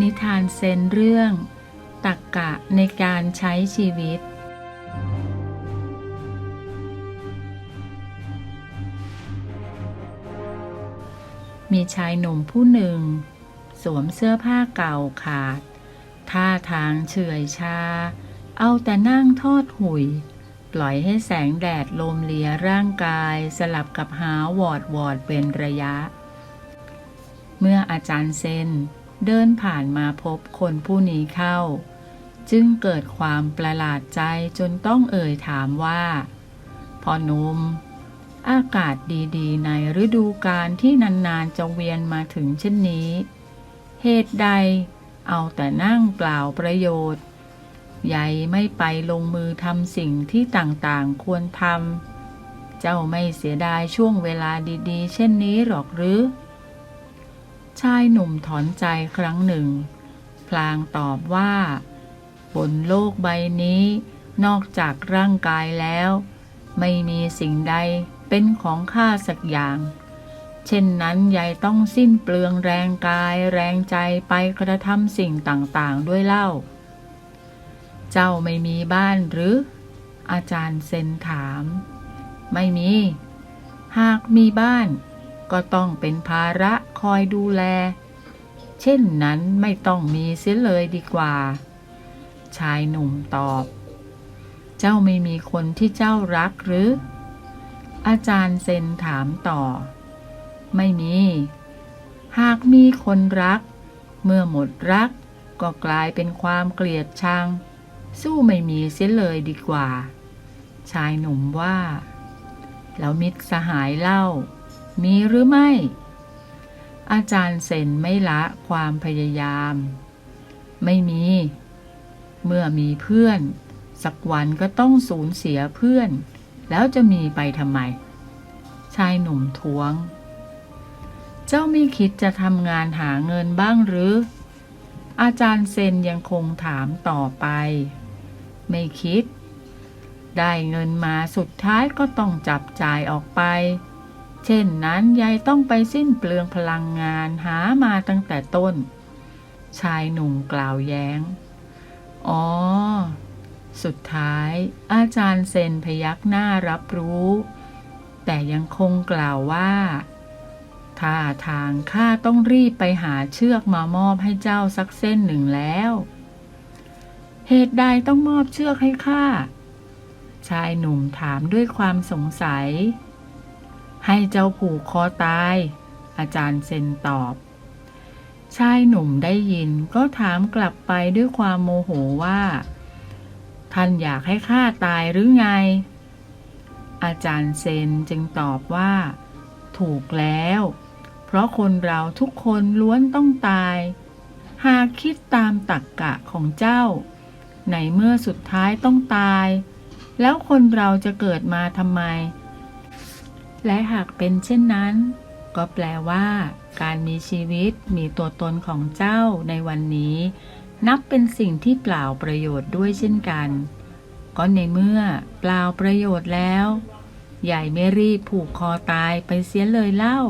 นิทานเซนเรื่องตักกะในการใช้ชีวิต มีชายหนุ่มผู้หนึ่ง สวมเสื้อผ้าเก่าขาด ท่าทางเฉื่อยชา เอาแต่นั่งทอดหุย ปล่อยให้แสงแดดลมเลียร่างกายสลับกับหาวอดวอดเป็นระยะ เมื่ออาจารย์เซน เดินผ่านมาพบคนผู้นี้เข้า จึงเกิดความประหลาดใจจนต้องเอ่ยถามว่าพ่อนุ่มอากาศดีๆ ในฤดูกาลที่นานๆจะเวียนมาถึงเช่นนี้ เหตุใดเอาแต่นั่งเปล่าประโยชน์ใหญ่ไม่ไปลงมือทำสิ่งที่ต่างๆควรทำ เจ้าไม่เสียดายช่วงเวลาดีๆ เช่นนี้หรอกหรือ ชายหนุ่มถอนใจครั้งหนึ่ง พลางตอบว่า บนโลกใบนี้ นอกจากร่างกายแล้ว ไม่มีสิ่งใดเป็นของข้าสักอย่าง เช่นนั้นยายต้องสิ้นเปลืองแรงกายแรงใจไปกระทำสิ่งต่างๆด้วยเล่า เจ้าไม่มีบ้านหรือ อาจารย์เซนถาม ไม่มี หากมีบ้าน ก็ต้องเป็นภาระคอยดูแล เช่นนั้นไม่ต้องมีเสียเลยดีกว่า ชายหนุ่มตอบ เจ้าไม่มีคนที่เจ้ารักหรือ อาจารย์เซนถามต่อ ไม่มี หากมีคนรัก เมื่อหมดรัก ก็กลายเป็นความเกลียดชัง สู้ไม่มีเสียเลยดีกว่า ชายหนุ่มว่าแล้วมิตรสหายเล่า มีหรือไม่ อาจารย์เซนไม่ละความพยายาม ไม่มี เมื่อมีเพื่อน สักวันก็ต้องสูญเสียเพื่อน แล้วจะมีไปทำไม ชายหนุ่มท้วง เจ้าไม่คิดจะทำงานหาเงินบ้างหรือ อาจารย์เซนยังคงถามต่อไป ไม่คิดได้เงินมาสุดท้ายก็ต้องจับจ่ายออกไป เช่นนั้นยายต้องไปสิ้นเปลืองพลังงานหามาตั้งแต่ต้น ชายหนุ่มกล่าวแย้ง อ๋อ สุดท้าย อาจารย์เซนพยักหน้ารับรู้ แต่ยังคงกล่าวว่าท่าทางข้าต้องรีบไปหาเชือกมามอบให้เจ้าสักเส้นหนึ่งแล้ว เหตุใดต้องมอบเชือกให้ข้า ชายหนุ่มถามด้วยความสงสัย ให้เจ้าผูกคอตาย อาจารย์เซนตอบ ชายหนุ่มได้ยินก็ถามกลับไปด้วยความโมโหว่า ท่านอยากให้ข้าตายหรือไง อาจารย์เซนจึงตอบว่า ถูกแล้ว เพราะคนเราทุกคนล้วนต้องตาย หากคิดตามตักกะของเจ้า ในเมื่อสุดท้ายต้องตาย แล้วคนเราจะเกิดมาทำไม และหากเป็นเช่นนั้น ก็แปลว่า การมีชีวิตมีตัวตนของเจ้าในวันนี้ นับเป็นสิ่งที่เปล่าประโยชน์ด้วยเช่นกัน ก็ในเมื่อเปล่าประโยชน์แล้ว ใหญ่ไม่รีบผูกคอตายไปเสียเลยเล่า